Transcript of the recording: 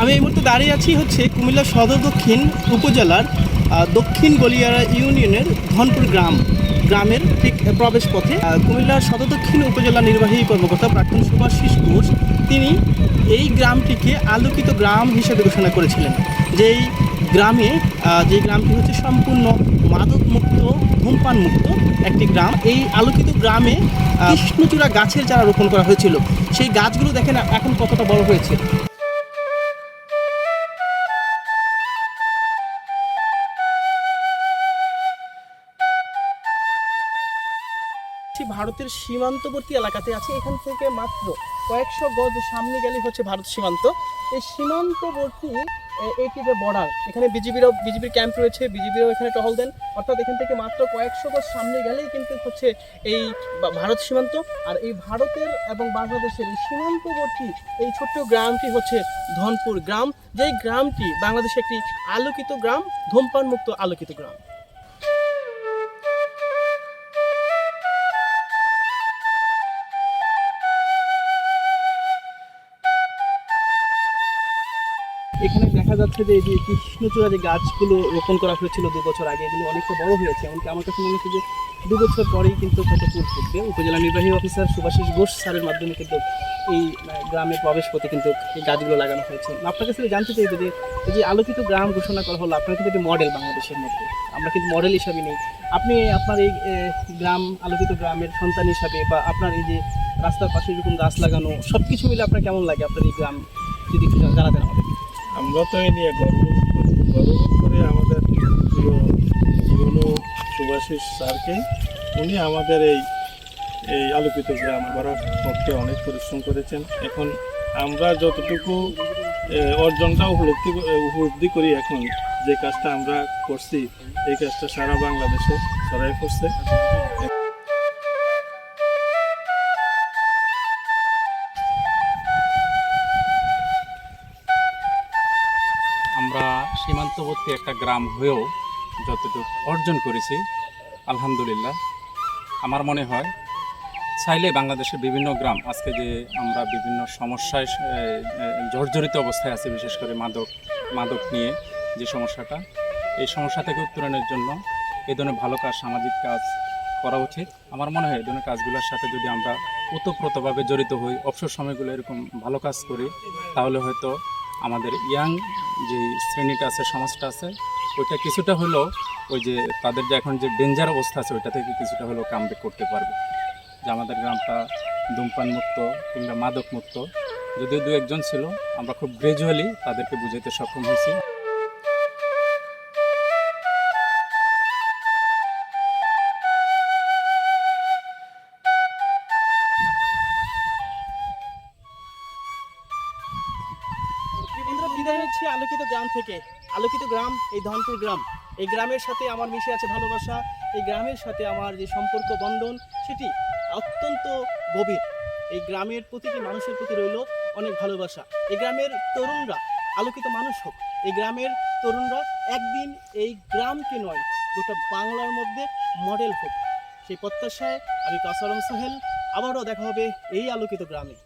আমি এই মুহূর্তে দাঁড়িয়ে আছি হচ্ছে কুমিল্লা সদর দক্ষিণ উপজেলার দক্ষিণ গলিয়ারা ইউনিয়নের ধনপুর গ্রাম, গ্রামের ঠিক প্রবেশ পথে। কুমিল্লার সদর দক্ষিণ উপজেলা নির্বাহী কর্মকর্তা প্রাক্তন সুভাষিস ঘোষ, তিনি এই গ্রামটিকে আলোকিত গ্রাম হিসেবে ঘোষণা করেছিলেন। যেই গ্রামে যে গ্রামটি হচ্ছে সম্পূর্ণ মাদক মুক্ত ধূমপান মুক্ত একটি গ্রাম। এই আলোকিত গ্রামে কৃষ্ণচূড়া গাছের যারা রোপণ করা হয়েছিল। সেই গাছগুলো দেখেন এখন কতটা বড় হয়েছে। আছি ভারতের সীমান্তবর্তী এলাকাতে আছে। এখান থেকে মাত্র কয়েকশো গজ সামনে গেলে হচ্ছে ভারত সীমান্ত। এই সীমান্তবর্তী এটি যে বর্ডার এখানে বিজিবিরও, বিজিবির ক্যাম্প রয়েছে, বিজিবিরও এখানে টহল দেন। অর্থাৎ এখান থেকে মাত্র কয়েকশো গজ সামনে গেলেই কিন্তু হচ্ছে এই ভারত সীমান্ত। আর এই ভারতের এবং বাংলাদেশের এই সীমান্তবর্তী এই ছোট্ট গ্রামটি হচ্ছে ধনপুর গ্রাম। যেই গ্রামটি বাংলাদেশে একটি আলোকিত গ্রাম ধূমপান মুক্ত আলোকিত গ্রাম। এখানে দেখা যাচ্ছে যে এই যে কৃষ্ণচূড়া যে গাছগুলো রোপণ করা হয়েছিল দু বছর আগে এগুলো অনেকটা বড় হয়েছে। এমনকি আমার কাছে মনে হচ্ছে যে দু বছর পরেই কিন্তু হয়তো ফুল ফুটবে। উপজেলা নির্বাহী অফিসার সুভাষিস ঘোষ স্যারের মাধ্যমে কিন্তু এই আহ, গ্রামের প্রবেশ পথে কিন্তু এই গাছগুলো লাগানো হয়েছে। আপনার কাছে জানতে চাইব যে এই যে আলোকিত গ্রাম ঘোষণা করা হলো আপনার কিন্তু একটি মডেল বাংলাদেশের মধ্যে। আমরা কিন্তু মডেল হিসাবে নেই। আপনি আপনার এই গ্রাম আলোকিত গ্রামের সন্তান হিসাবে বা আপনার এই যে রাস্তার পাশে এরকম গাছ লাগানো সব কিছু মিলে আপনার কেমন লাগে? আপনার এই গ্রাম যদি জানাতেন আমাদের আমরা তো এই নিয়ে গর্ব করি। করে আমাদের প্রিয় ইউনো স্যারকে, উনি আমাদের এই এই আলোকিত গ্রাম গড়ার পক্ষে অনেক পরিশ্রম করেছেন। এখন আমরা যতটুকু অর্জনটা উপলব্ধি উপলব্ধি করি এখন, যে কাজটা আমরা করছি, এই কাজটা সারা বাংলাদেশে ছড়াই করছে সীমান্তবর্তী একটা গ্রাম হয়েও যতটুকু অর্জন করেছি আলহামদুলিল্লাহ। আমার মনে হয় চাইলে বাংলাদেশের বিভিন্ন গ্রাম আজকে যে আমরা বিভিন্ন সমস্যায় এ, এ, জর্জরিত অবস্থায় আছি বিশেষ করে মাদক মাদক নিয়ে যে সমস্যাটা এই সমস্যা থেকে উত্তরণের জন্য এই ধরনের ভালো কাজ সামাজিক কাজ করা উচিত। আমার মনে হয় এই ধরনের কাজগুলোর সাথে যদি আমরা ওতপ্রোতভাবে জড়িত হই অবসর সময়গুলো এরকম ভালো কাজ করি তাহলে হয়তো আমাদের ইয়াং যে শ্রেণীটা আছে, সমাজটা আছে, ওইটা কিছুটা হলেও ওই যে তাদের যে এখন যে ডেঞ্জার অবস্থা আছে, ওইটা থেকে কিছুটা হলেও কামব্যাক করতে পারবে। যে আমাদের গ্রামটা ধূমপান মুক্ত কিংবা মাদক মুক্ত যদিও দু একজন ছিল, আমরা খুব গ্রাজুয়ালি তাদেরকে বুঝাইতে সক্ষম হয়েছি। বিদায় নিচ্ছি আলোকিত গ্রাম থেকে। আলোকিত গ্রাম, এই ধনপুর গ্রাম। এই গ্রামের সাথে আমার মিশে আছে ভালোবাসা। এই গ্রামের সাথে আমার যে সম্পর্ক বন্ধন, সেটি অত্যন্ত গভীর। এই গ্রামের প্রতিটি মানুষের প্রতি রইল অনেক ভালোবাসা। এই গ্রামের তরুণরা, আলোকিত মানুষ হোক, এই গ্রামের তরুণরা একদিন এই গ্রামকে নয়, গোটা বাংলার মধ্যে মডেল হোক। সেই প্রত্যাশায় আমি কাসারম সোহেল, আবারও দেখা হবে এই আলোকিত গ্রামে।